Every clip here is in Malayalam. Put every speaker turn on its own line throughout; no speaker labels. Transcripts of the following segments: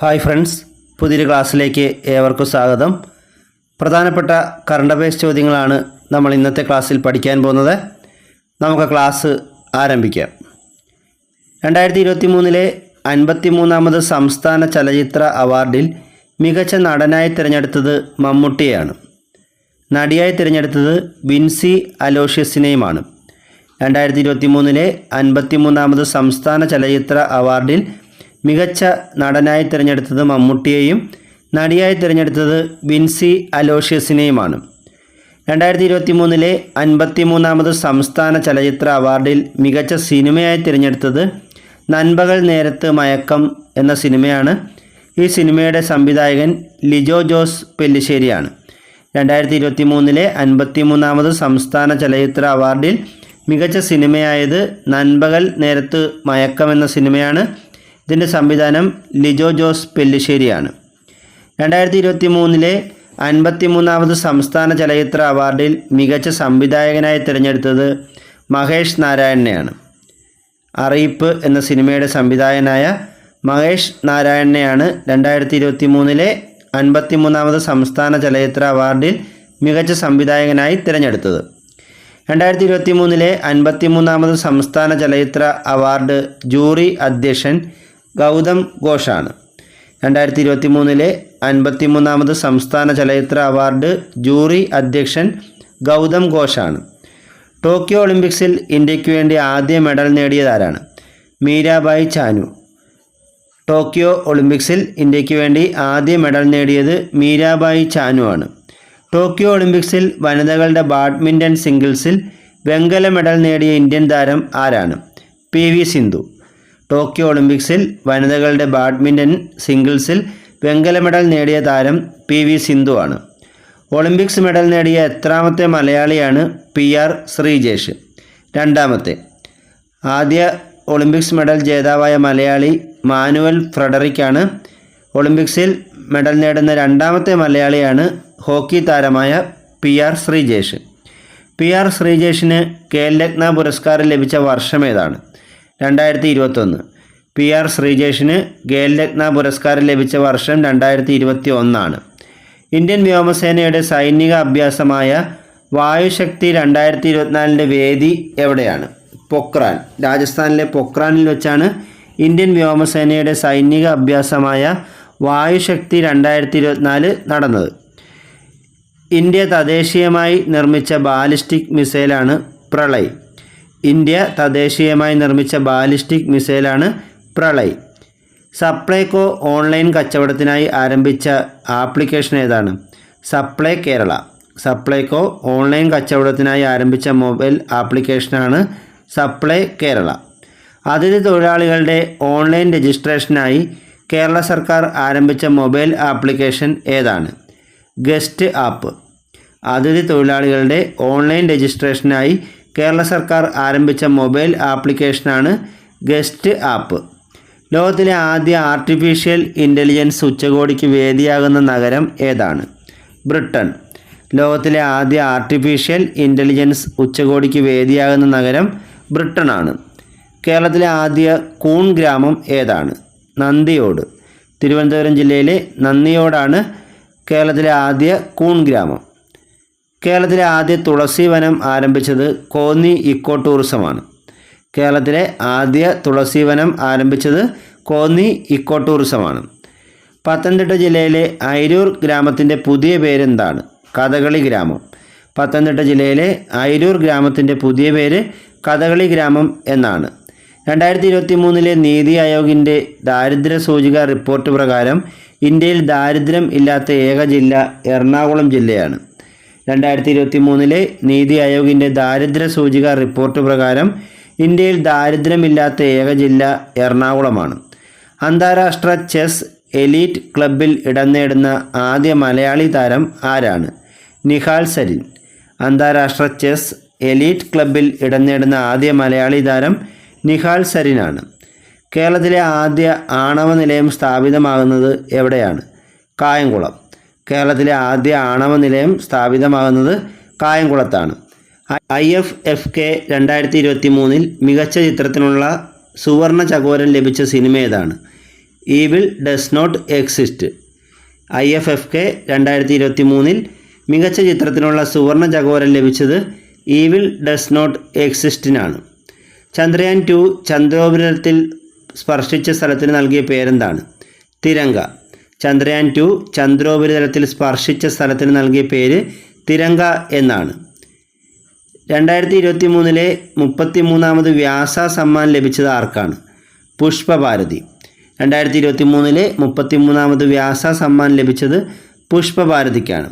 ഹായ് ഫ്രണ്ട്സ് പുതിയൊരു ക്ലാസ്സിലേക്ക് ഏവർക്കും സ്വാഗതം. പ്രധാനപ്പെട്ട കറണ്ട് അഫയേഴ്സ് ചോദ്യങ്ങളാണ് നമ്മൾ ഇന്നത്തെ ക്ലാസ്സിൽ പഠിക്കാൻ പോകുന്നത്. നമുക്ക് ക്ലാസ് ആരംഭിക്കാം. രണ്ടായിരത്തി ഇരുപത്തി മൂന്നിലെ അൻപത്തി മൂന്നാമത് സംസ്ഥാന ചലച്ചിത്ര അവാർഡിൽ മികച്ച നടനായി തിരഞ്ഞെടുത്തത് മമ്മൂട്ടിയെയാണ് നടിയായി തിരഞ്ഞെടുത്തത് വിൻസി അലോഷ്യസിനെയുമാണ്. രണ്ടായിരത്തി ഇരുപത്തി മൂന്നിലെ അൻപത്തി മൂന്നാമത് സംസ്ഥാന ചലച്ചിത്ര അവാർഡിൽ മികച്ച നടനായി തിരഞ്ഞെടുത്തത് മമ്മൂട്ടിയെയും നടിയായി തിരഞ്ഞെടുത്തത് വിൻസി അലോഷ്യസിനെയുമാണ്. രണ്ടായിരത്തി ഇരുപത്തി മൂന്നിലെ അൻപത്തി മൂന്നാമത് സംസ്ഥാന ചലച്ചിത്ര അവാർഡിൽ മികച്ച സിനിമയായി തിരഞ്ഞെടുത്തത് നൻപകൽ നേരത്ത് മയക്കം എന്ന സിനിമയാണ്. ഈ സിനിമയുടെ സംവിധായകൻ ലിജോ ജോസ് പെല്ലിശ്ശേരിയാണ്. രണ്ടായിരത്തി ഇരുപത്തി മൂന്നിലെ അൻപത്തി മൂന്നാമത് സംസ്ഥാന ചലച്ചിത്ര അവാർഡിൽ മികച്ച സിനിമയായത് നൻപകൽ നേരത്ത് മയക്കം എന്ന സിനിമയാണ്. ഇതിന്റെ സംവിധാനം ലിജോ ജോസ് പെല്ലിശ്ശേരിയാണ്. രണ്ടായിരത്തി ഇരുപത്തി മൂന്നിലെ അൻപത്തി മൂന്നാമത് സംസ്ഥാന ചലച്ചിത്ര അവാർഡിൽ മികച്ച സംവിധായകനായി തിരഞ്ഞെടുത്തത് മഹേഷ് നാരായണനെയാണ്. അറിയിപ്പ് എന്ന സിനിമയുടെ സംവിധായകനായ മഹേഷ് നാരായണനെയാണ് രണ്ടായിരത്തി ഇരുപത്തി മൂന്നിലെ അൻപത്തി മൂന്നാമത് സംസ്ഥാന ചലച്ചിത്ര അവാർഡിൽ മികച്ച സംവിധായകനായി തിരഞ്ഞെടുത്തത്. രണ്ടായിരത്തി ഇരുപത്തി മൂന്നിലെ അൻപത്തി മൂന്നാമത് സംസ്ഥാന ചലച്ചിത്ര അവാർഡ് ജൂറി അധ്യക്ഷൻ ഗൗതം ഘോഷാണ്. രണ്ടായിരത്തി ഇരുപത്തി മൂന്നിലെ അൻപത്തി മൂന്നാമത് സംസ്ഥാന ചലച്ചിത്ര അവാർഡ് ജൂറി അധ്യക്ഷൻ ഗൗതം ഘോഷാണ്. ടോക്കിയോ ഒളിമ്പിക്സിൽ ഇന്ത്യയ്ക്ക് വേണ്ടി ആദ്യ മെഡൽ നേടിയതാരാണ്? മീരാബായി ചാനു. ടോക്കിയോ ഒളിമ്പിക്സിൽ ഇന്ത്യയ്ക്ക് വേണ്ടി ആദ്യ മെഡൽ നേടിയത് മീരാബായി ചാനു ആണ്. ടോക്കിയോ ഒളിമ്പിക്സിൽ വനിതകളുടെ ബാഡ്മിന്റൺ സിംഗിൾസിൽ വെങ്കല മെഡൽ നേടിയ ഇന്ത്യൻ താരം ആരാണ്? P V Sindhu. ടോക്കിയോ ഒളിമ്പിക്സിൽ വനിതകളുടെ ബാഡ്മിന്റൺ സിംഗിൾസിൽ വെങ്കല മെഡൽ നേടിയ താരം പി വി സിന്ധു ആണ്. ഒളിമ്പിക്സ് മെഡൽ നേടിയ എത്രാമത്തെ മലയാളിയാണ് പി ആർ ശ്രീജേഷ്. രണ്ടാമത്തെ. ആദ്യ ഒളിമ്പിക്സ് മെഡൽ ജേതാവായ മലയാളി മാനുവൽ ഫ്രെഡറിക്കാണ് ഒളിമ്പിക്സിൽ മെഡൽ നേടുന്ന രണ്ടാമത്തെ മലയാളിയാണ് ഹോക്കി താരമായ P R Sreejesh. P R ശ്രീജേഷിന് Khel Ratna പുരസ്കാരം ലഭിച്ച വർഷം ഏതാണ്. രണ്ടായിരത്തി ഇരുപത്തൊന്ന് പി ആർ ശ്രീജേഷിന് ഖേൽരത്ന പുരസ്കാരം ലഭിച്ച വർഷം രണ്ടായിരത്തി ഇരുപത്തി ഒന്നാണ് ഇന്ത്യൻ വ്യോമസേനയുടെ സൈനിക അഭ്യാസമായ വായുശക്തി രണ്ടായിരത്തി ഇരുപത്തിനാലിന്റെ വേദി എവിടെയാണ്? പൊക്രാൻ രാജസ്ഥാനിലെ പൊക്രാനിൽ വെച്ചാണ് ഇന്ത്യൻ വ്യോമസേനയുടെ സൈനിക അഭ്യാസമായ വായുശക്തി രണ്ടായിരത്തി ഇരുപത്തിനാല് നടന്നത്. ഇന്ത്യ തദ്ദേശീയമായി നിർമ്മിച്ച ബാലിസ്റ്റിക് മിസൈലാണ് പ്രളയ്. ഇന്ത്യ തദ്ദേശീയമായി നിർമ്മിച്ച ബാലിസ്റ്റിക് മിസൈലാണ് പ്രളയ്. സപ്ലൈകോ ഓൺലൈൻ കച്ചവടത്തിനായി ആരംഭിച്ച ആപ്ലിക്കേഷൻ ഏതാണ്? സപ്ലൈ കേരള. സപ്ലൈകോ ഓൺലൈൻ കച്ചവടത്തിനായി ആരംഭിച്ച മൊബൈൽ ആപ്ലിക്കേഷനാണ് സപ്ലൈ കേരള. അതിഥി തൊഴിലാളികളുടെ ഓൺലൈൻ രജിസ്ട്രേഷനായി കേരള സർക്കാർ ആരംഭിച്ച മൊബൈൽ ആപ്ലിക്കേഷൻ ഏതാണ്? Guest app. അതിഥി തൊഴിലാളികളുടെ ഓൺലൈൻ രജിസ്ട്രേഷനായി കേരള സർക്കാർ ആരംഭിച്ച മൊബൈൽ ആപ്ലിക്കേഷനാണ് ഗസ്റ്റ് ആപ്പ്. ലോകത്തിലെ ആദ്യ ആർട്ടിഫിഷ്യൽ ഇന്റലിജൻസ് ഉച്ചകോടിക്ക് വേദിയാകുന്ന നഗരം ഏതാണ്? ബ്രിട്ടൻ ലോകത്തിലെ ആദ്യ ആർട്ടിഫിഷ്യൽ ഇന്റലിജൻസ് ഉച്ചകോടിക്ക് വേദിയാകുന്ന നഗരം ബ്രിട്ടനാണ് കേരളത്തിലെ ആദ്യ കൂൺ ഗ്രാമം ഏതാണ്? നന്ദിയോട്. തിരുവനന്തപുരം ജില്ലയിലെ നന്ദിയോടാണ് കേരളത്തിലെ ആദ്യ കൂൺ ഗ്രാമം. കേരളത്തിലെ ആദ്യ തുളസി വനം ആരംഭിച്ചത് കോന്നി ഇക്കോ ടൂറിസമാണ് കേരളത്തിലെ ആദ്യ തുളസി വനം ആരംഭിച്ചത് കോന്നി ഇക്കോ ടൂറിസമാണ് പത്തനംതിട്ട ജില്ലയിലെ അയിരൂർ ഗ്രാമത്തിന്റെ പുതിയ പേരെന്താണ്? കഥകളി ഗ്രാമം. പത്തനംതിട്ട ജില്ലയിലെ അയിരൂർ ഗ്രാമത്തിന്റെ പുതിയ പേര് കഥകളി ഗ്രാമം എന്നാണ്. രണ്ടായിരത്തി ഇരുപത്തി മൂന്നിലെ നീതി ആയോഗിന്റെ ദാരിദ്ര്യ സൂചിക റിപ്പോർട്ട് പ്രകാരം ഇന്ത്യയിൽ ദാരിദ്ര്യം ഇല്ലാത്ത ഏക ജില്ല എറണാകുളം ജില്ലയാണ്. രണ്ടായിരത്തി ഇരുപത്തി മൂന്നിലെ നീതി ആയോഗിന്റെ ദാരിദ്ര്യ സൂചിക റിപ്പോർട്ട് പ്രകാരം ഇന്ത്യയിൽ ദാരിദ്ര്യമില്ലാത്ത ഏക ജില്ല എറണാകുളമാണ്. അന്താരാഷ്ട്ര ചെസ് എലീറ്റ് ക്ലബിൽ ഇടം നേടുന്ന ആദ്യ മലയാളി താരം ആരാണ്? നിഹാൽ സരിൻ. അന്താരാഷ്ട്ര ചെസ് എലീറ്റ് ക്ലബിൽ ഇടം നേടുന്ന ആദ്യ മലയാളി താരം നിഹാൽ സരിനാണ്. കേരളത്തിലെ ആദ്യ ആണവ നിലയം സ്ഥാപിതമാകുന്നത് എവിടെയാണ്? കായംകുളം. കേരളത്തിലെ ആദ്യ ആണവ നിലയം സ്ഥാപിതമാകുന്നത് കായംകുളത്താണ്. ഐ എഫ് എഫ് കെ രണ്ടായിരത്തി ഇരുപത്തി മൂന്നിൽ മികച്ച ചിത്രത്തിനുള്ള സുവർണ ചകോരം ലഭിച്ച സിനിമ ഏതാണ്? Evil does not exist I F F K രണ്ടായിരത്തി ഇരുപത്തി മൂന്നിൽ മികച്ച ചിത്രത്തിനുള്ള സുവർണ ചകോരം ലഭിച്ചത് ഈവിൽ ഡസ് നോട്ട് എക്സിസ്റ്റിനാണ് ചന്ദ്രയാൻ ടു ചന്ദ്രോപരിതലത്തിൽ സ്പർശിച്ച സ്ഥലത്തിന് നൽകിയ പേരെന്താണ്? തിരങ്ക. ചന്ദ്രയാൻ ടു ചന്ദ്രോപരിതലത്തിൽ സ്പർശിച്ച സ്ഥലത്തിന് നൽകിയ പേര് തിരങ്ക എന്നാണ്. രണ്ടായിരത്തി ഇരുപത്തി മൂന്നിലെ മുപ്പത്തി മൂന്നാമത് വ്യാസ സമ്മാൻ ലഭിച്ചത് ആർക്കാണ്? പുഷ്പഭാരതി. രണ്ടായിരത്തി ഇരുപത്തി മൂന്നിലെ മുപ്പത്തി മൂന്നാമത് വ്യാസ സമ്മാൻ ലഭിച്ചത് പുഷ്പഭാരതിക്കാണ്.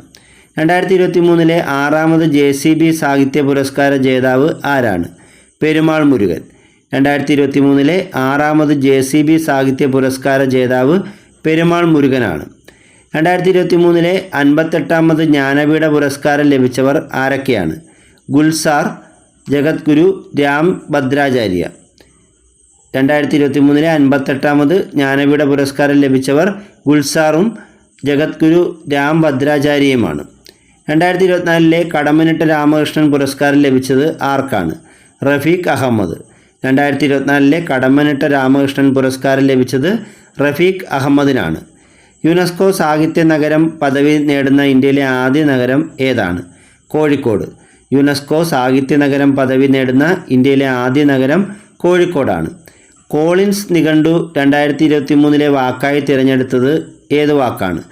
രണ്ടായിരത്തി ഇരുപത്തി മൂന്നിലെ ആറാമത് ജെ സി ബി സാഹിത്യ പുരസ്കാര ജേതാവ് ആരാണ്? പെരുമാൾ മുരുകൻ. രണ്ടായിരത്തി ഇരുപത്തി മൂന്നിലെ ആറാമത് ജെ സി ബി സാഹിത്യ പുരസ്കാര ജേതാവ് പെരുമാൾ മുരുകനാണ്. രണ്ടായിരത്തി ഇരുപത്തി മൂന്നിലെ അൻപത്തെട്ടാമത് ജ്ഞാനപീഠ പുരസ്കാരം ലഭിച്ചവർ ആരൊക്കെയാണ്? ഗുൽസാർ ജഗദ്ഗുരു രാം ഭദ്രാചാര്യ. രണ്ടായിരത്തി ഇരുപത്തി മൂന്നിലെ അൻപത്തെട്ടാമത് ജ്ഞാനപീഠ പുരസ്കാരം ലഭിച്ചവർ ഗുൽസാറും ജഗദ്ഗുരു രാം ഭദ്രാചാര്യയുമാണ്. രണ്ടായിരത്തി ഇരുപത്തിനാലിലെ കടമനിട്ട രാമകൃഷ്ണൻ പുരസ്കാരം ലഭിച്ചത് ആർക്കാണ്? റഫീഖ് അഹമ്മദ്. രണ്ടായിരത്തി ഇരുപത്തിനാലിലെ കടമ്മനിട്ട രാമകൃഷ്ണൻ പുരസ്കാരം ലഭിച്ചത് റഫീഖ് അഹമ്മദിനാണ്. യുനെസ്കോ സാഹിത്യ നഗരം പദവി നേടുന്ന ഇന്ത്യയിലെ ആദ്യ നഗരം ഏതാണ്? കോഴിക്കോട്. യുനെസ്കോ സാഹിത്യ നഗരം പദവി നേടുന്ന ഇന്ത്യയിലെ ആദ്യ നഗരം കോഴിക്കോടാണ്. കോളിൻസ് നിഘണ്ടു രണ്ടായിരത്തി ഇരുപത്തി മൂന്നിലെ വാക്കായി തിരഞ്ഞെടുത്തത് ഏത് വാക്കാണ്?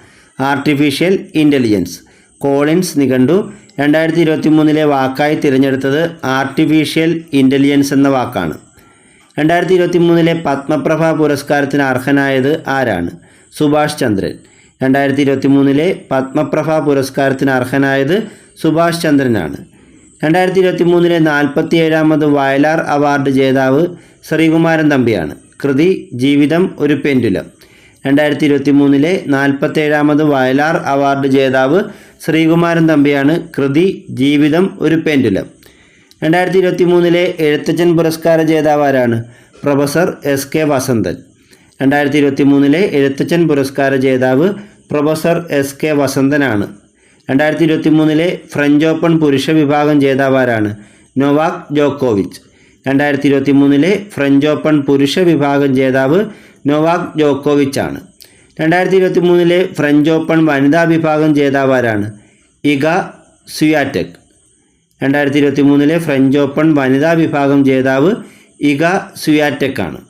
ആർട്ടിഫിഷ്യൽ ഇന്റലിജൻസ് കോളിൻസ് നിഘണ്ടു. രണ്ടായിരത്തി ഇരുപത്തി മൂന്നിലെ വാക്കായി തിരഞ്ഞെടുത്തത് ആർട്ടിഫിഷ്യൽ ഇന്റലിജൻസ് എന്ന വാക്കാണ്. രണ്ടായിരത്തി ഇരുപത്തി മൂന്നിലെ പത്മപ്രഭ പുരസ്കാരത്തിന് അർഹനായത് ആരാണ്? സുഭാഷ് ചന്ദ്രൻ. രണ്ടായിരത്തി ഇരുപത്തി മൂന്നിലെ പത്മപ്രഭ പുരസ്കാരത്തിന് അർഹനായത് സുഭാഷ് ചന്ദ്രനാണ്. രണ്ടായിരത്തി ഇരുപത്തി മൂന്നിലെ നാൽപ്പത്തി ഏഴാമത് വയലാർ അവാർഡ് ജേതാവ് ശ്രീകുമാരൻ തമ്പിയാണ്. കൃതി ജീവിതം ഒരു പെൻഡുലം. രണ്ടായിരത്തി ഇരുപത്തി മൂന്നിലെ നാൽപ്പത്തേഴാമത് വയലാർ അവാർഡ് ജേതാവ് ശ്രീകുമാരൻ തമ്പിയാണ് കൃതി ജീവിതം ഒരു പെൻഡുലം. രണ്ടായിരത്തി ഇരുപത്തി മൂന്നിലെ എഴുത്തച്ഛൻ പുരസ്കാര ജേതാവാരാണ് പ്രൊഫസർ എസ് കെ വസന്തൻ. രണ്ടായിരത്തി ഇരുപത്തി മൂന്നിലെ എഴുത്തച്ഛൻ പുരസ്കാര ജേതാവ് പ്രൊഫസർ എസ് കെ വസന്തനാണ്. രണ്ടായിരത്തി ഇരുപത്തി മൂന്നിലെ ഫ്രഞ്ച് ഓപ്പൺ പുരുഷ വിഭാഗം ജേതാവാരാണ് നൊവാക് ജോക്കോവിച്ച്. രണ്ടായിരത്തി ഇരുപത്തി മൂന്നിലെ ഫ്രഞ്ച് ഓപ്പൺ പുരുഷ വിഭാഗം ജേതാവ് നൊവാക് ജോക്കോവിച്ചാണ്. രണ്ടായിരത്തി ഇരുപത്തി മൂന്നിലെ ഫ്രഞ്ച് ഓപ്പൺ വനിതാ വിഭാഗം ജേതാവാരാണ് ഇഗ സുയാറ്റക് രണ്ടായിരത്തി ഇരുപത്തി മൂന്നിലെ ഫ്രഞ്ച് ഓപ്പൺ വനിതാ വിഭാഗം ജേതാവ് ഇഗ സുയാറ്റക് ആണ്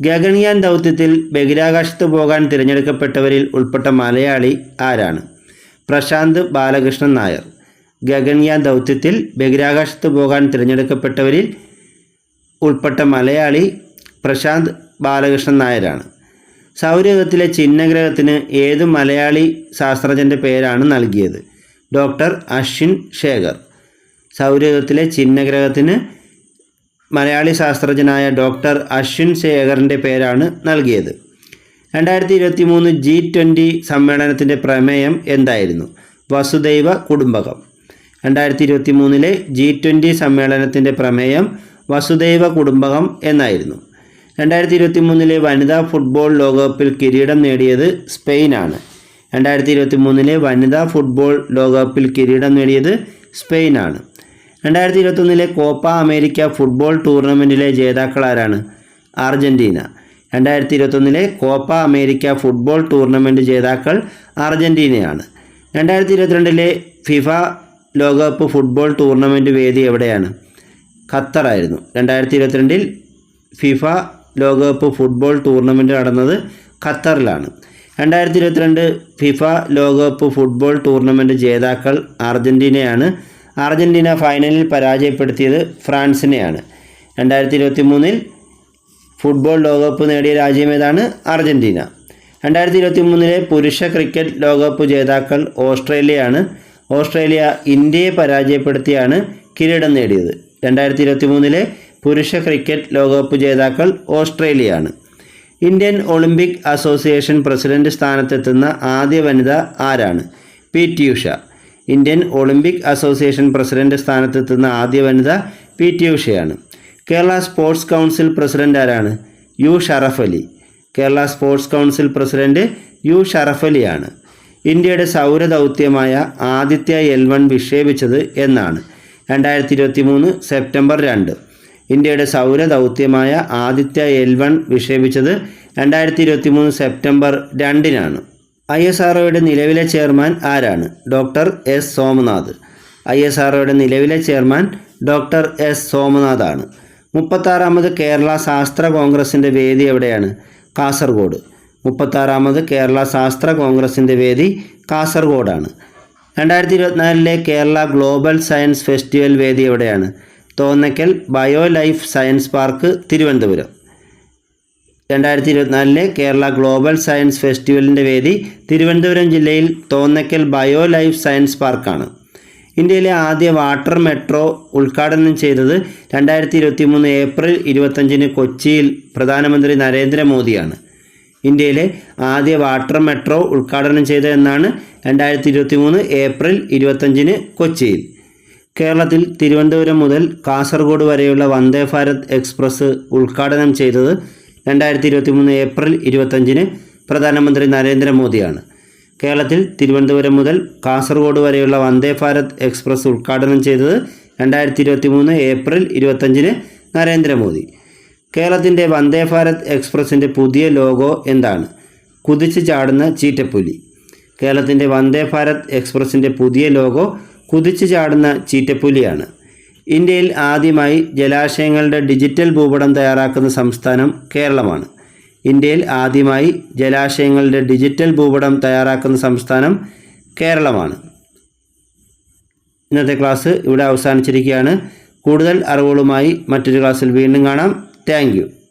ഗഗൻയാൻ ദൗത്യത്തിൽ ബഹിരാകാശത്ത് പോകാൻ തിരഞ്ഞെടുക്കപ്പെട്ടവരിൽ ഉൾപ്പെട്ട മലയാളി ആരാണ്? പ്രശാന്ത് ബാലകൃഷ്ണൻ നായർ. ഗഗൻയാൻ ദൗത്യത്തിൽ ബഹിരാകാശത്ത് പോകാൻ തിരഞ്ഞെടുക്കപ്പെട്ടവരിൽ ഉൾപ്പെട്ട മലയാളി പ്രശാന്ത് ബാലകൃഷ്ണൻ നായരാണ്. സൗരയൂഥത്തിലെ ചിഹ്നഗ്രഹത്തിന് ഏത് മലയാളി ശാസ്ത്രജ്ഞന്റെ പേരാണ് നൽകിയത്? ഡോക്ടർ അശ്വിൻ ശേഖർ. സൗരയുഗത്തിലെ ചിഹ്നഗ്രഹത്തിന് മലയാളി ശാസ്ത്രജ്ഞനായ ഡോക്ടർ അശ്വിൻ ശേഖറിന്റെ പേരാണ് നൽകിയത്. രണ്ടായിരത്തി ഇരുപത്തി മൂന്ന് ജി ട്വന്റി സമ്മേളനത്തിന്റെ പ്രമേയം എന്തായിരുന്നു? വസുദൈവ കുടുംബകം. രണ്ടായിരത്തി ഇരുപത്തി മൂന്നിലെ ജി ട്വന്റി സമ്മേളനത്തിന്റെ പ്രമേയം വസുദൈവ കുടുംബകം എന്നായിരുന്നു. രണ്ടായിരത്തി ഇരുപത്തി മൂന്നിലെ വനിതാ ഫുട്ബോൾ ലോകകപ്പിൽ കിരീടം നേടിയത് സ്പെയിനാണ്. രണ്ടായിരത്തി ഇരുപത്തി മൂന്നിലെ വനിതാ ഫുട്ബോൾ ലോകകപ്പിൽ കിരീടം നേടിയത് സ്പെയിനാണ്. രണ്ടായിരത്തി ഇരുപത്തൊന്നിലെ കോപ്പ അമേരിക്ക ഫുട്ബോൾ ടൂർണമെന്റിലെ ജേതാക്കൾ ആരാണ് അർജന്റീന രണ്ടായിരത്തി ഇരുപത്തൊന്നിലെ കോപ്പ അമേരിക്ക ഫുട്ബോൾ ടൂർണമെന്റ് ജേതാക്കൾ അർജന്റീനയാണ് രണ്ടായിരത്തി ഇരുപത്തിരണ്ടിലെ ഫിഫ ലോകകപ്പ് ഫുട്ബോൾ ടൂർണമെന്റ് വേദി എവിടെയാണ്? ഖത്തറായിരുന്നു. രണ്ടായിരത്തി ഇരുപത്തിരണ്ടിൽ ഫിഫ ലോകകപ്പ് ഫുട്ബോൾ ടൂർണമെന്റ് നടന്നത് ഖത്തറിലാണ്. രണ്ടായിരത്തി ഇരുപത്തിരണ്ട് ഫിഫ ലോകകപ്പ് ഫുട്ബോൾ ടൂർണമെന്റ് ജേതാക്കൾ അർജന്റീനയാണ് അർജന്റീന ഫൈനലിൽ പരാജയപ്പെടുത്തിയത് ഫ്രാൻസിനെയാണ്. രണ്ടായിരത്തി ഇരുപത്തി മൂന്നിൽ ഫുട്ബോൾ ലോകകപ്പ് നേടിയ രാജ്യം ഏതാണ്? അർജന്റീന രണ്ടായിരത്തി ഇരുപത്തി മൂന്നിലെ പുരുഷ ക്രിക്കറ്റ് ലോകകപ്പ് ജേതാക്കൾ ഓസ്ട്രേലിയയാണ്. ഓസ്ട്രേലിയ ഇന്ത്യയെ പരാജയപ്പെടുത്തിയാണ് കിരീടം നേടിയത്. രണ്ടായിരത്തി ഇരുപത്തി മൂന്നിലെ പുരുഷ ക്രിക്കറ്റ് ലോകകപ്പ് ജേതാക്കൾ ഓസ്ട്രേലിയയാണ് ഇന്ത്യൻ ഒളിമ്പിക് അസോസിയേഷൻ പ്രസിഡന്റ് സ്ഥാനത്തെത്തുന്ന ആദ്യ വനിത ആരാണ്? P. T Usha Indian Olympic association president സ്ഥാനത്തെത്തുന്ന ആദ്യ വനിത പി. ടി ഉഷയാണ് കേരള സ്പോർട്സ് കൗൺസിൽ പ്രസിഡന്റ് ആരാണ്? U. Sharaf Ali. Kerala sports council president U. Sharaf അലിയാണ്. ഇന്ത്യയുടെ സൗരദൗത്യമായ ആദിത്യ എൽ വൺ വിക്ഷേപിച്ചത് എന്നാണ്. രണ്ടായിരത്തി ഇരുപത്തി മൂന്ന് സെപ്റ്റംബർ രണ്ട്. ഇന്ത്യയുടെ സൗര ദൗത്യമായ ആദിത്യ എൽ വൺ വിക്ഷേപിച്ചത് രണ്ടായിരത്തി ഇരുപത്തി മൂന്ന് സെപ്റ്റംബർ രണ്ടിനാണ്. ഐ എസ് ആർ നിലവിലെ ചെയർമാൻ ആരാണ്? Doctor S Somanath. I S R നിലവിലെ ചെയർമാൻ ഡോക്ടർ എസ് സോമനാഥാണ്. മുപ്പത്താറാമത് കേരള ശാസ്ത്ര കോൺഗ്രസിന്റെ വേദി എവിടെയാണ്? കാസർഗോഡ്. മുപ്പത്താറാമത് കേരള ശാസ്ത്ര കോൺഗ്രസിന്റെ വേദി കാസർഗോഡാണ്. രണ്ടായിരത്തി ഇരുപത്തിനാലിലെ കേരള ഗ്ലോബൽ സയൻസ് ഫെസ്റ്റിവൽ വേദി എവിടെയാണ്? Thonnakkal bio life science park Thiruvananthapuram. രണ്ടായിരത്തി ഇരുപത്തിനാലിലെ കേരള ഗ്ലോബൽ സയൻസ് ഫെസ്റ്റിവലിന്റെ വേദി തിരുവനന്തപുരം ജില്ലയിൽ തോന്നക്കൽ ബയോ ലൈഫ് സയൻസ് പാർക്കാണ്. ഇന്ത്യയിലെ ആദ്യ വാട്ടർ മെട്രോ ഉദ്ഘാടനം ചെയ്തത് രണ്ടായിരത്തി ഇരുപത്തി മൂന്ന് ഏപ്രിൽ ഇരുപത്തഞ്ചിന് കൊച്ചിയിൽ പ്രധാനമന്ത്രി നരേന്ദ്രമോദിയാണ്. ഇന്ത്യയിലെ ആദ്യ വാട്ടർ മെട്രോ ഉദ്ഘാടനം ചെയ്തതെന്നാണ് രണ്ടായിരത്തി ഇരുപത്തി മൂന്ന് ഏപ്രിൽ ഇരുപത്തഞ്ചിന് കൊച്ചിയിൽ. കേരളത്തിൽ തിരുവനന്തപുരം മുതൽ കാസർഗോഡ് വരെയുള്ള വന്ദേ ഭാരത് എക്സ്പ്രസ് ഉദ്ഘാടനം ചെയ്തത് രണ്ടായിരത്തി ഇരുപത്തി മൂന്ന് ഏപ്രിൽ ഇരുപത്തഞ്ചിന് പ്രധാനമന്ത്രി നരേന്ദ്രമോദിയാണ്. കേരളത്തിൽ തിരുവനന്തപുരം മുതൽ കാസർഗോഡ് വരെയുള്ള വന്ദേ ഭാരത് എക്സ്പ്രസ് ഉദ്ഘാടനം ചെയ്തത് രണ്ടായിരത്തി ഇരുപത്തി മൂന്ന് ഏപ്രിൽ ഇരുപത്തഞ്ചിന് നരേന്ദ്രമോദി. കേരളത്തിന്റെ വന്ദേ ഭാരത് എക്സ്പ്രസിന്റെ പുതിയ ലോഗോ എന്താണ്? കുതിച്ചു ചാടുന്ന ചീറ്റപ്പുലി. കേരളത്തിന്റെ വന്ദേ ഭാരത് എക്സ്പ്രസിന്റെ പുതിയ ലോഗോ കുതിച്ചു ചാടുന്ന ചീറ്റപ്പുലിയാണ്. ഇന്ത്യയിൽ ആദ്യമായി ജലാശയങ്ങളുടെ ഡിജിറ്റൽ ഭൂപടം തയ്യാറാക്കുന്ന സംസ്ഥാനം കേരളമാണ്. ഇന്ത്യയിൽ ആദ്യമായി ജലാശയങ്ങളുടെ ഡിജിറ്റൽ ഭൂപടം തയ്യാറാക്കുന്ന സംസ്ഥാനം കേരളമാണ്. ഇന്നത്തെ ക്ലാസ് ഇവിടെ അവസാനിച്ചിരിക്കുകയാണ്. കൂടുതൽ അറിവുകളുമായി മറ്റൊരു ക്ലാസ്സിൽ വീണ്ടും കാണാം. താങ്ക്